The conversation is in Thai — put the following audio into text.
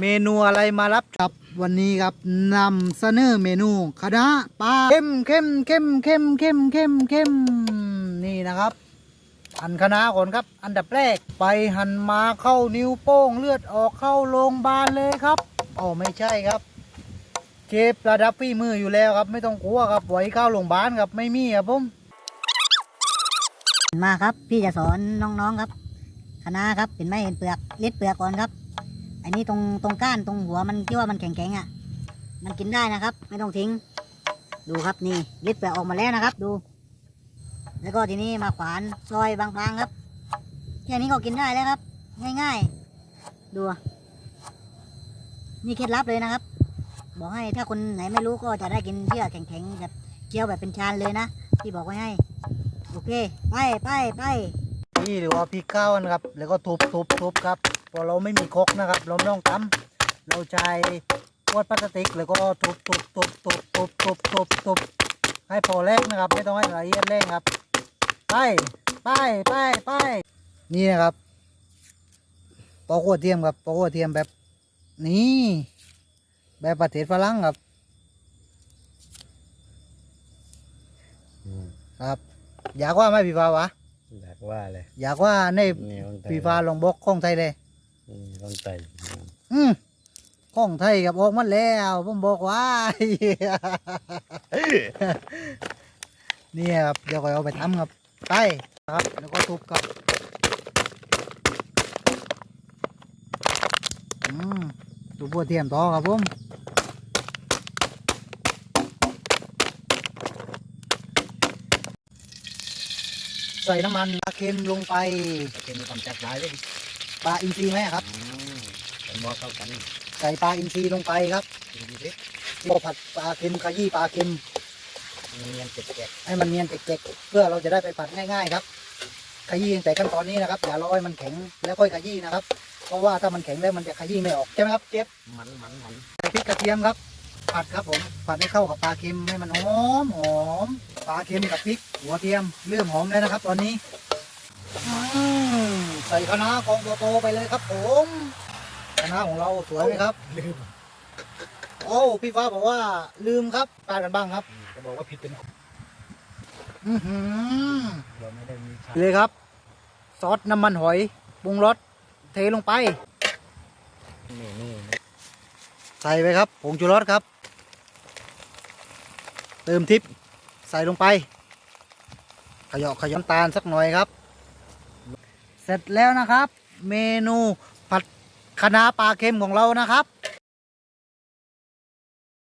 เมนูอะไรมารับครับวันนี้ครับนำเสนอเมนูคณะปลาเข้มเข้มเข้มเข้มเข้มเข้มเข้มนี่นะครับหั่นคณะก่อนครับ อันดับแรกไปหั่นมาเข้านิ้วโป้งเลือดออกเข้าโรงพยาบาลเลยครับอ๋อไม่ใช่ครับเชฟระดับฝีมืออยู่แล้วครับ ไม่ต้องกลัวครับไหวเข้าโรงพยาบาลครับไม่มีครับผมมาครับ พี่จะสอนน้องๆครับคณะครับเห็นไหมเห็นเปลือกเล็ดเปลือกก่อนครับ อันนี้ตรงตรงก้านตรงหัวมันที่ว่ามันแข็งๆอะ มันกินได้นะครับ ไม่ต้องทิ้ง ดูครับนี่ล็ดเปลือกออกมาแล้วนะครับ ดู แล้วก็ทีนี้มาขวานซอยบางๆครับแค่นี้ก็กินได้แล้วครับ ง่ายๆ ดู นี่เคล็ดลับเลยนะครับ บอกให้ถ้าคนไหนไม่รู้ก็จะได้กินเที่ยแข็งๆแบบเคี้ยวแบบเป็นชานเลยนะ ที่บอกไว้ให้ โอเค ไปไปไป นี่หรือว่าพริกข้าวนะครับ แล้วก็ทุบทุบทุบครับพอเราไม่มีครกนะครับ เราไม่ต้องตำเราใช้ขวดพลาสติก แล้วก็ทุบทุบทุบทุบทุบทุบทุบทุบให้พอแรกนะครับ ไม่ต้องให้ละเอียดแรงครับ ไปไปไปไปนี่นะครับปอกหัวเทียมครับปอกหัวเทียมแบบนี้แบบประเทศฝรั่งครับครับอยากว่าไหมพี่ฟ้าวะ ว่าเลยอยากว่าในนี่ต้องไต่ฟีฟ้าลองบอกข้องไทยเลย นี่ต้องไต่อืมข้องไทยกับออกมาแล้วผมบอกว่า เนี่ยครับเดี๋ยวก็เอาไปทำครับไปครับแล้วก็ทุบครับอืมทุบบัวเทียมต่อครับผม ใส่น้ำมันปลาเค็มลงไปเป็นความจัดร้ายเลยปลาอินทรีไหมครับเป็นหม้อเข้ากันใส่ปลาอินทรีลงไปครับดูดิโอผัดปลาเค็มขยี้ปลาเค็มเนียนเจ็บให้มันเนียนเจ็กๆเพื่อเราจะได้ไปผัดง่าย ๆ ครับขยี้ตั้งแต่ขั้นตอนนี้นะครับอย่ารอให้มันแข็งแล้วค่อยขยี้นะครับ เพราะว่าถ้ามันแข็งแล้วมันจะขยี้ไม่ออกใช่ไหมครับเจฟมันมันมันใส่พริกกระเทียมครับ ผัดครับผมผัดให้เข้ากับปลาเค็มให้มันหอมหอมปลาเค็มกับพริก หัวเทียมเริ่มหอมแล้วนะครับ ตอนนี้อืมใส่คะน้ากองโตๆไปเลยครับ ผมคะน้าของเราสวยไหมครับลืมโอ้พี่ฟ้าบอกว่าลืมครับปลากันบ้างครับจะบอกว่าผิดเป็นอือหือเราไม่ได้มีชาเลยครับ ซอสน้ำมันหอยปรุงรสเทลงไปนี่นี่ใส่ไปครับผงชูรสครับ เติมทิปใส่ลงไป ขยอขยำน้ำตาลสักหน่อยครับ เสร็จแล้วนะครับ เมนูผัดคะน้าปลาเค็มของเรานะครับ